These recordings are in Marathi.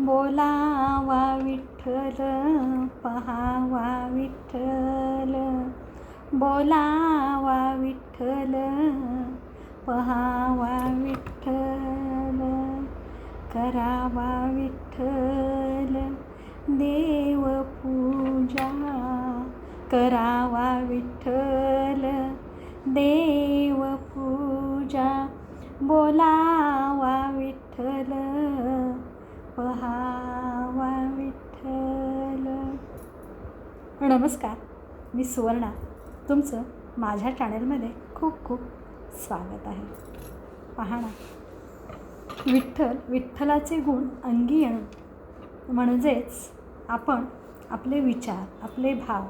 बोलावा विठ्ठल पहावा विठ्ठल. बोलावा विठ्ठल पहावा विठ्ठल. करावा विठ्ठल देव पूजा. करावा विठ्ठल देव पूजा. बोला विठ्ठल पहावा विठ्ठल नमस्कार मी सुवर्णा. तुमचं माझ्या चॅनलमध्ये खूप खूप स्वागत आहे. पहा ना. विठ्ठल विठ्ठलाचे गुण अंगी येणं म्हणजेच आपण आपले विचार आपले भाव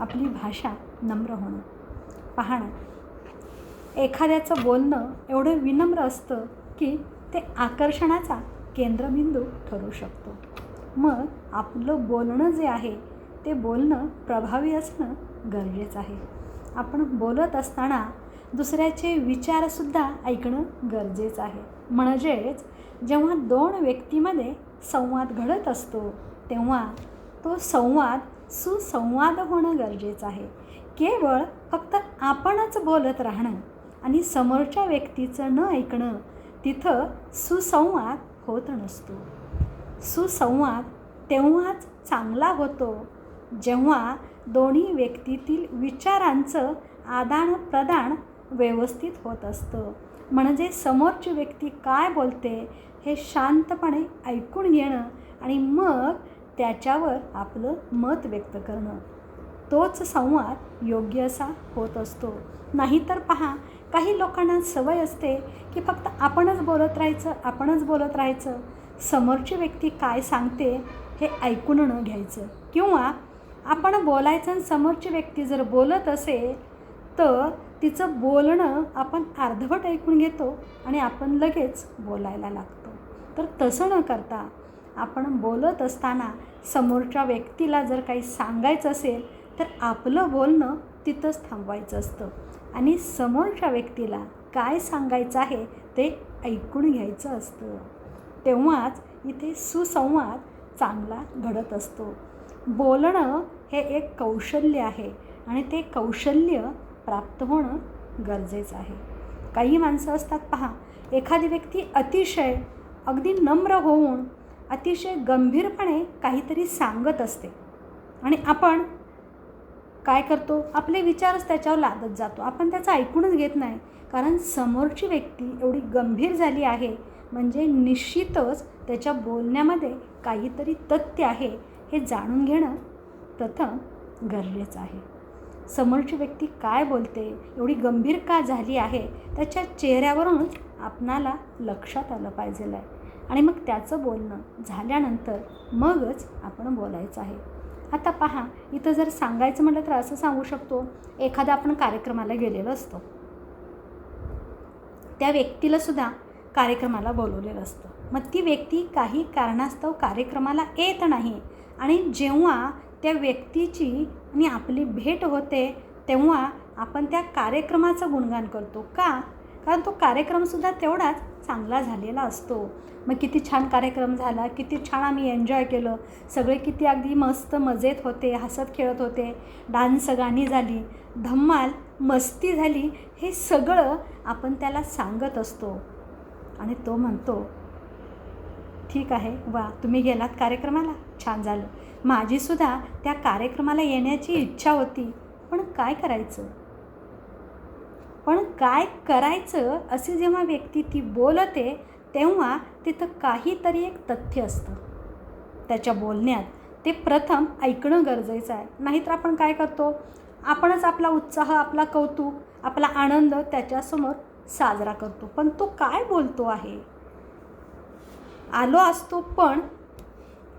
आपली भाषा नम्र होणं. पाहणं एखाद्याचं बोलणं एवढं विनम्र असतं की ते आकर्षणाचा केंद्रबिंदू ठरू शकतो. मग आपलं बोलणं जे आहे ते बोलणं प्रभावी असणं गरजेचं आहे. आपण बोलत असताना दुसऱ्याचे विचारसुद्धा ऐकणं गरजेचं आहे. म्हणजेच जेव्हा दोन व्यक्तीमध्ये संवाद घडत असतो तेव्हा तो संवाद सुसंवाद होणं गरजेचं आहे. केवळ फक्त आपणच बोलत राहणं आणि समोरच्या व्यक्तीचं न ऐकणं तिथं सुसंवाद होत नसतो. सुसंवाद तेव्हाच चांगला होतो जेव्हा दोन्ही व्यक्तीतील विचारांचं आदानप्रदान व्यवस्थित होत असतं. म्हणजे समोरची व्यक्ती काय बोलते हे शांतपणे ऐकून घेणं आणि मग त्याच्यावर आपलं मत व्यक्त करणं. तोच संवाद योग्य असा होत असतो. नाहीतर पहा काही लोकांना सवय असते की फक्त आपणच बोलत राहायचं आपणच बोलत राहायचं. समोरची व्यक्ती काय सांगते हे ऐकून न घ्यायचं. किंवा आपण बोलायचं आणि समोरची व्यक्ती जर बोलत असेल तर तिचं बोलणं आपण अर्धवट ऐकून घेतो आणि आपण लगेच बोलायला लागतो. तर तसं न करता आपण बोलत असताना समोरच्या व्यक्तीला जर काही सांगायचं असेल तर आपलं बोलणं तिथंच थांबवायचं असतं. आणि समोरच्या व्यक्तीला काय सांगायचं आहे ते ऐकून घ्यायचं असतं. तेव्हाच इथे सुसंवाद चांगला घडत असतो. बोलणं हे एक कौशल्य आहे आणि ते कौशल्य प्राप्त होणं गरजेचं आहे. काही माणसं असतात पहा एखादी व्यक्ती अतिशय अगदी नम्र होऊन अतिशय गंभीरपणे काहीतरी सांगत असते. आणि आपण काय करतो? आपले विचारच त्याच्यावर लादत जातो. आपण त्याचं ऐकूनच घेत नाही. कारण समोरची व्यक्ती एवढी गंभीर झाली आहे म्हणजे निश्चितच त्याच्या बोलण्यामध्ये काहीतरी तथ्य आहे हे जाणून घेणं प्रथम गरजेचं आहे. समोरची व्यक्ती काय बोलते एवढी गंभीर का झाली आहे त्याच्या चेहऱ्यावरूनच आपणाला लक्षात आलं पाहिजे आहे आणि मग त्याचं बोलणं झाल्यानंतर मगच आपण बोलायचं आहे. आता पहा इथं जर सांगायचं म्हटलं तर असं सांगू शकतो एखादा आपण कार्यक्रमाला गेलेलो असतो. त्या व्यक्तीलासुद्धा कार्यक्रमाला बोलवलेलं असतं. मग ती व्यक्ती काही कारणास्तव कार्यक्रमाला येत नाही आणि जेव्हा त्या व्यक्तीची आणि आपली भेट होते तेव्हा आपण त्या कार्यक्रमाचं गुणगान करतो. का? कारण तो कार्यक्रमसुद्धा तेवढाच चांगला झालेला असतो. मग किती छान कार्यक्रम झाला किती छान आम्ही एन्जॉय केलं. सगळे किती अगदी मस्त मजेत होते हसत खेळत होते. डान्स गाणी झाली धम्माल मस्ती झाली हे सगळं आपण त्याला सांगत असतो. आणि तो म्हणतो ठीक आहे वा तुम्ही गेलात कार्यक्रमाला? छान झालं. माझीसुद्धा त्या कार्यक्रमाला येण्याची इच्छा होती. पण काय करायचं? पण काय करायचं असे जेव्हा व्यक्ती ती बोलते तेव्हा तिथं काहीतरी एक तथ्य असतं. त्याच्या बोलण्यात ते प्रथम ऐकणं गरजेचं आहे. नाहीतर आपण काय करतो? आपणच आपला उत्साह आपला कौतुक आपला आनंद त्याच्यासमोर साजरा करतो. पण तो काय बोलतो आहे? आलो असतो पण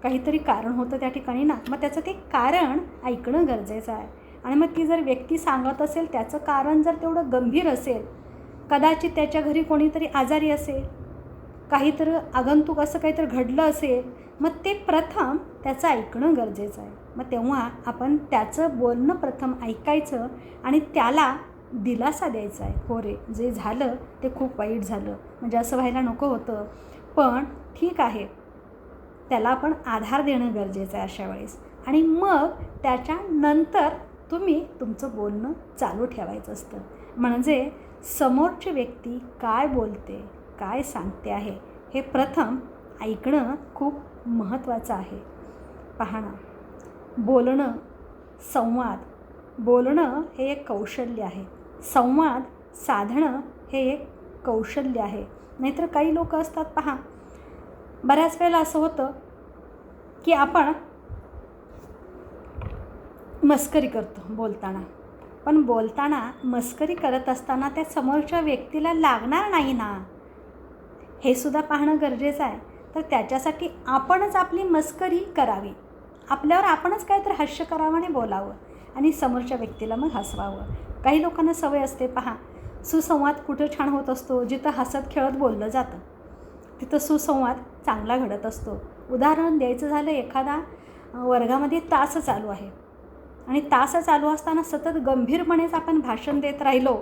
काहीतरी कारण होतं त्या ठिकाणी ना. मग त्याचं ते कारण ऐकणं गरजेचं आहे. आणि मग ती जर व्यक्ती सांगत असेल त्याचं कारण जर तेवढं गंभीर असेल कदाचित त्याच्या घरी कोणीतरी आजारी असेल काहीतरी आगंतुक असं काहीतरी घडलं असेल मग ते प्रथम त्याचं ऐकणं गरजेचं आहे. मग तेव्हा आपण त्याचं बोलणं प्रथम ऐकायचं आणि त्याला दिलासा द्यायचा आहे. हो रे जे झालं ते खूप वाईट झालं. म्हणजे असं व्हायला नको होतं. पण ठीक आहे. त्याला आपण आधार देणं गरजेचं आहे अशा वेळेस. आणि मग त्याच्यानंतर तुम्ही तुमचं बोलणं चालू ठेवायचं असतं. म्हणजे समोरची व्यक्ती काय बोलते काय सांगते आहे हे प्रथम ऐकणं खूप महत्त्वाचं आहे. पाहणं बोलणं संवाद बोलणं हे एक कौशल्य आहे. संवाद साधणं हे एक कौशल्य आहे. नाहीतर काही लोक असतात पहा बऱ्याच वेळेला असं होतं की आपण मस्करी करतो बोलताना. पण बोलताना मस्करी करत असताना त्या समोरच्या व्यक्तीला लागणार नाही ना? हे सुद्धा पाहणं गरजेचं आहे. तर त्याच्यासाठी आपणच आपली मस्करी करावी. आपल्यावर आपणच काहीतरी हास्य करावं आणि बोलावं. आणि समोरच्या व्यक्तीला मग हसवावं. काही लोकांना सवय असते पहा. सुसंवाद कुठं छान होत असतो जिथं हसत खेळत बोललं जातं. तिथं सुसंवाद चांगला घडत असतो. उदाहरण द्यायचं झालं एखादा वर्गामध्ये तास चालू आहे. आणि तास चालू असताना सतत गंभीरपणेच आपण भाषण देत राहिलो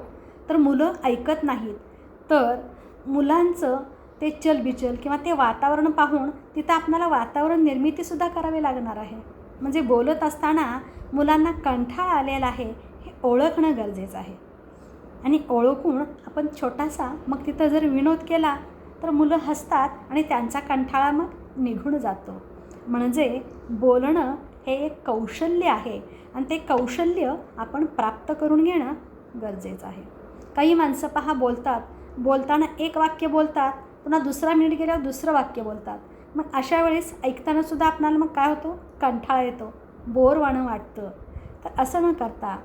तर मुलं ऐकत नाहीत. तर मुलांचं ते चलबिचल किंवा ते वातावरण पाहून तिथं आपल्याला वातावरण निर्मितीसुद्धा करावी लागणार आहे. म्हणजे बोलत असताना मुलांना कंठाळ आलेला आहे हे ओळखणं गरजेचं आहे. आणि ओळखून आपण छोटासा मग तिथं जर विनोद केला तर मुलं हसतात आणि त्यांचा कंठाळा मग निघून जातो. म्हणजे बोलणं हे एक कौशल्य आहे आणि ते कौशल्य आपण प्राप्त करून घेणं गरजेचं आहे. काही माणसं पहा बोलतात. बोलताना एक वाक्य बोलतात पुन्हा दुसरा मिनिट गेल्यावर दुसरं वाक्य बोलतात. मग अशा वेळेस ऐकतानासुद्धा आपणाला मग काय होतो? कंठाळा येतो. बोरवाणं वाटतं. तर असं न करता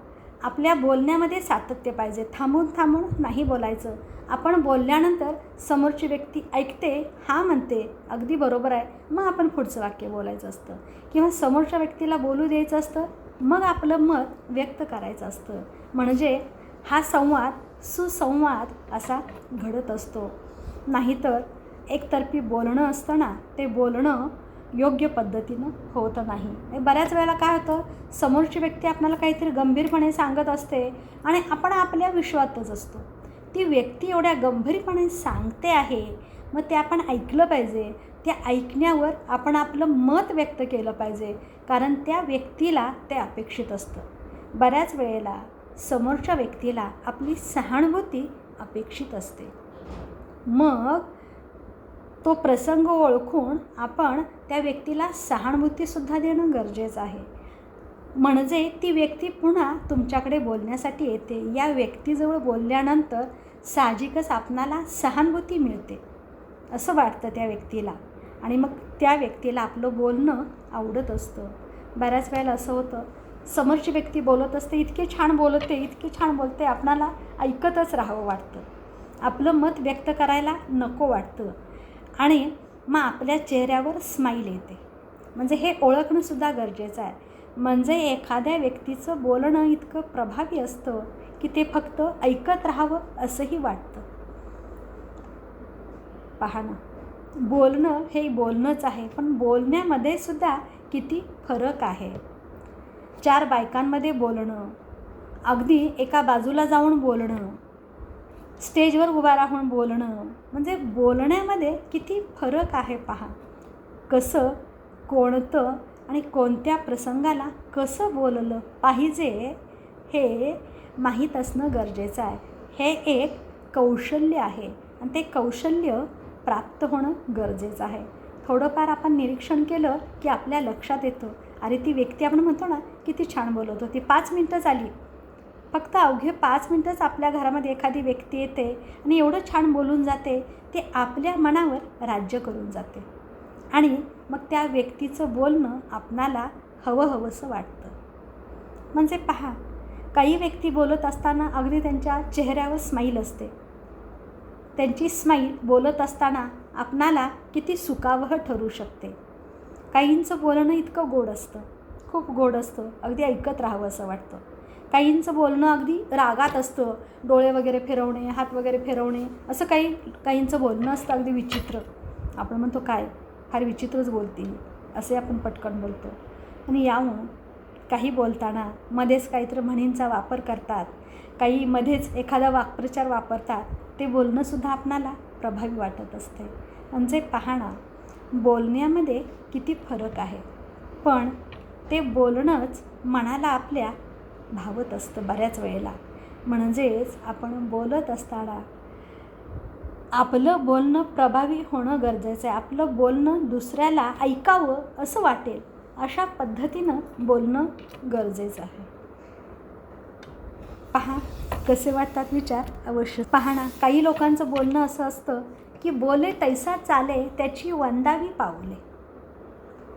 आपल्या बोलण्यामध्ये सातत्य पाहिजे. थांबून थांबून नाही बोलायचं. आपण बोलल्यानंतर समोरची व्यक्ती ऐकते हा म्हणते अगदी बरोबर आहे. मग आपण पुढचं वाक्य बोलायचं असतं. किंवा समोरच्या व्यक्तीला बोलू द्यायचं असतं मग आपलं मत व्यक्त करायचं असतं. म्हणजे हा संवाद सुसंवाद असा घडत असतो. नाहीतर एकतर्फी बोलणं असतं ना ते बोलणं योग्य पद्धतीनं होत नाही. बऱ्याच वेळेला काय होतं समोरची व्यक्ती आपल्याला काहीतरी गंभीरपणे सांगत असते आणि आपण आपल्या विश्वातच असतो. ती व्यक्ती एवढ्या गंभीरपणे सांगते आहे मग ते आपण ऐकलं पाहिजे. त्या ऐकण्यावर आपण आपलं मत व्यक्त केलं पाहिजे कारण त्या व्यक्तीला ते अपेक्षित असतं. बऱ्याच वेळेला समोरच्या व्यक्तीला आपली सहानुभूती अपेक्षित असते. मग तो प्रसंग ओळखून आपण त्या व्यक्तीला सहानुभूतीसुद्धा देणं गरजेचं आहे. म्हणजे ती व्यक्ती पुन्हा तुमच्याकडे बोलण्यासाठी येते. या व्यक्तीजवळ बोलल्यानंतर साहजिकच आपणाला सहानुभूती मिळते असं वाटतं त्या व्यक्तीला. आणि मग त्या व्यक्तीला आपलं बोलणं आवडत असतं. बऱ्याच वेळेला असं होतं समोरची व्यक्ती बोलत असते इतके छान बोलते इतके छान बोलते आपणाला ऐकतच राहावं वाटतं. आपलं मत व्यक्त करायला नको वाटतं. आणि मग आपल्या चेहऱ्यावर स्माईल येते. म्हणजे हे ओळखणंसुद्धा गरजेचं आहे. म्हणजे एखाद्या व्यक्तीचं बोलणं इतकं प्रभावी असतं की ते फक्त ऐकत राहावं असंही वाटतं. पहा ना बोलणं हे बोलणंच आहे पण बोलण्यामध्ये सुद्धा किती फरक आहे. चार बायकांमध्ये बोलणं अगदी एका बाजूला जाऊन बोलणं स्टेजवर उभा राहून बोलणं. म्हणजे बोलण्यामध्ये किती फरक आहे पहा. कसं कोणतं आणि कोणत्या प्रसंगाला कसं बोललं पाहिजे हे माहीत असणं गरजेचं आहे. हे एक कौशल्य आहे आणि ते कौशल्य प्राप्त होणं गरजेचं आहे. थोडंफार आपण निरीक्षण केलं की आपल्या लक्षात येतं. अरे ती व्यक्ती आपण म्हणतो ना किती छान बोलत होती. पाच मिनटं झाली. फक्त अवघे पाच मिनटंच आपल्या घरामध्ये एखादी व्यक्ती येते आणि एवढं छान बोलून जाते ते आपल्या मनावर राज्य करून जाते. आणि मग त्या व्यक्तीचं बोलणं आपणाला हवं हवंसं वाटतं. म्हणजे पहा काही व्यक्ती बोलत असताना अगदी त्यांच्या चेहऱ्यावर स्माईल असते. त्यांची स्माईल बोलत असताना आपणाला किती सुखावह ठरू शकते. काहींचं बोलणं इतकं गोड असतं खूप गोड असतं अगदी ऐकत राहावं असं वाटतं. काहींचं बोलणं अगदी रागात असतं. डोळे वगैरे फिरवणे हात वगैरे फिरवणे असं काही काहींचं बोलणं असतं अगदी विचित्र. आपण म्हणतो काय? फार विचित्रच बोलतील. असे आपण पटकन बोलतो. आणि याहून काही बोलताना मध्येच काहीतरी म्हणींचा वापर करतात. काही मध्येच एखादा वाक्प्रचार वापरतात. ते बोलणंसुद्धा आपणाला प्रभावी वाटत असते. म्हणजे पाहणा बोलण्यामध्ये किती फरक आहे. पण ते बोलणंच मनाला आपल्या भावत असतं बऱ्याच वेळेला. म्हणजेच आपण बोलत असताना आपलं बोलणं प्रभावी होणं गरजेचं आहे. आपलं बोलणं दुसऱ्याला ऐकावं असं वाटेल. अशा पद्धतीनं बोलणं गरजेचं आहे. पहा कसे वाटतात विचार? अवश्य. पहा ना काही लोकांचं बोलणं असं असतं की बोले तैसा चाले त्याची वंदावी पावले.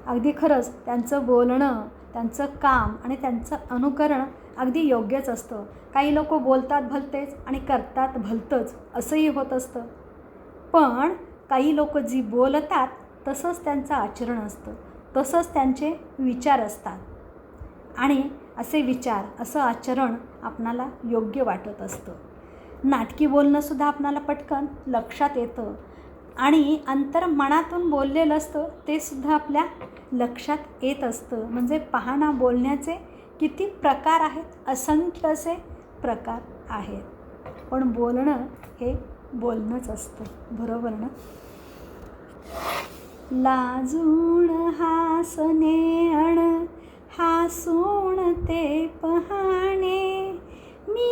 अगदी खरंच त्यांचं बोलणं त्यांचं काम आणि त्यांचं अनुकरण अगदी योग्यच असतं. काही लोक बोलतात भलतेच आणि करतात भलतंच असंही होत असतं. पण काही लोक जी बोलतात तसंच त्यांचं आचरण असतं. तसंच त्यांचे विचार असतात. आणि असे विचार असं आचरण आपणाला योग्य वाटत असतं. नाटकी बोलणंसुद्धा आपणाला पटकन लक्षात येतं. आणि अंतर मनातून बोललेलं असतं ते सुद्धा आपल्या लक्षात येत असतं. म्हणजे पाहणा बोलण्याचे किती प्रकार आहेत असंख्य असे प्रकार आहेत. पण बोलणं हे बोलणंच असतं. बरोबर ना? लाजून हासने अण हासून ते पहाणे मी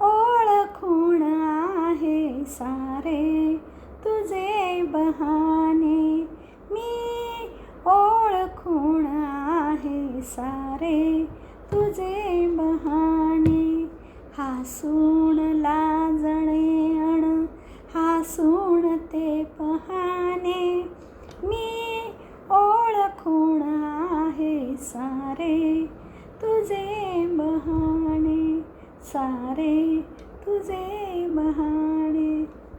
ओळखून आहे सारे. बहाने मी ओळखून आहे सारे तुझे बहाने. हासून लाजणे अण हासून ते पहाने मी ओळखून आहे सारे तुझे बहाणे सारे तुझे बहाणे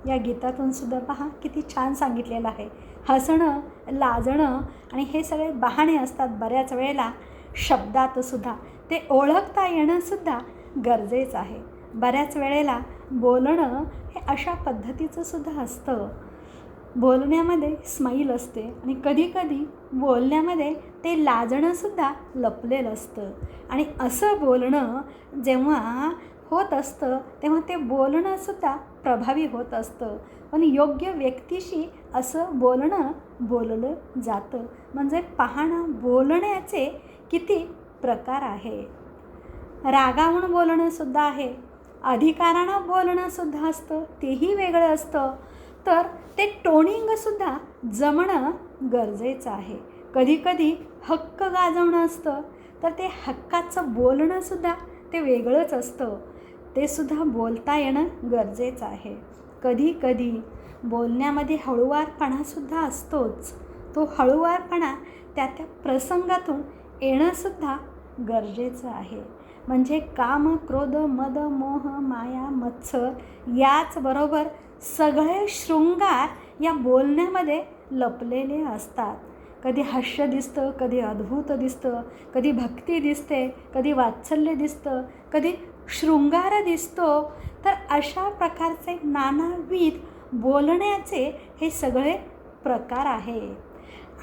या गीतातून सुद्धा पहा किती छान सांगितलेलं आहे. हसणं लाजणं आणि हे सगळे बहाणे असतात बऱ्याच वेळेला शब्दात सुद्धा. ते ओळखता येणंसुद्धा गरजेचं आहे. बऱ्याच वेळेला बोलणं हे अशा पद्धतीचं सुद्धा असतं. बोलण्यामध्ये स्माईल असते आणि कधीकधी बोलण्यामध्ये ते लाजणंसुद्धा लपलेलं असतं. आणि असं बोलणं जेव्हा होत असतं तेव्हा ते बोलणंसुद्धा प्रभावी होत असतं. पण योग्य व्यक्तीशी असं बोलणं बोललं जातं. म्हणजे पाहणं बोलण्याचे किती प्रकार आहे. रागावून बोलणंसुद्धा आहे. अधिकारानं बोलणंसुद्धा असतं. तेही वेगळं असतं. तर ते टोनिंगसुद्धा जमणं गरजेचं आहे. कधीकधी हक्क गाजवणं असतं. तर ते हक्काचं बोलणंसुद्धा ते वेगळंच असतं. ते सुद्धा बोलता येणं गरजेचं आहे. कधी कधी बोलण्यामध्ये हळूवारपणासुद्धा असतोच. तो हळूवारपणा त्या त्या प्रसंगातून येणंसुद्धा गरजेचं आहे. म्हणजे काम क्रोध मद मोह माया मत्सर याचबरोबर सगळे शृंगार या बोलण्यामध्ये लपलेले असतात. कधी हास्य दिसतं कधी अद्भुत दिसतं कधी भक्ती दिसते कधी वात्सल्य दिसतं कधी शृंगार दिसतो. तर अशा प्रकारचे नानाविध बोलण्याचे हे सगळे प्रकार आहे.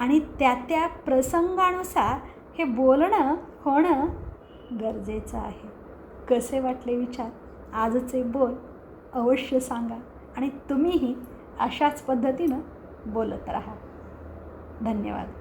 आणि त्या त्या प्रसंगानुसार हे बोलणं होणं गरजेचं आहे. कसे वाटले विचार? आजचे बोल अवश्य सांगा आणि तुम्हीही अशाच पद्धतीनं बोलत राहा. धन्यवाद.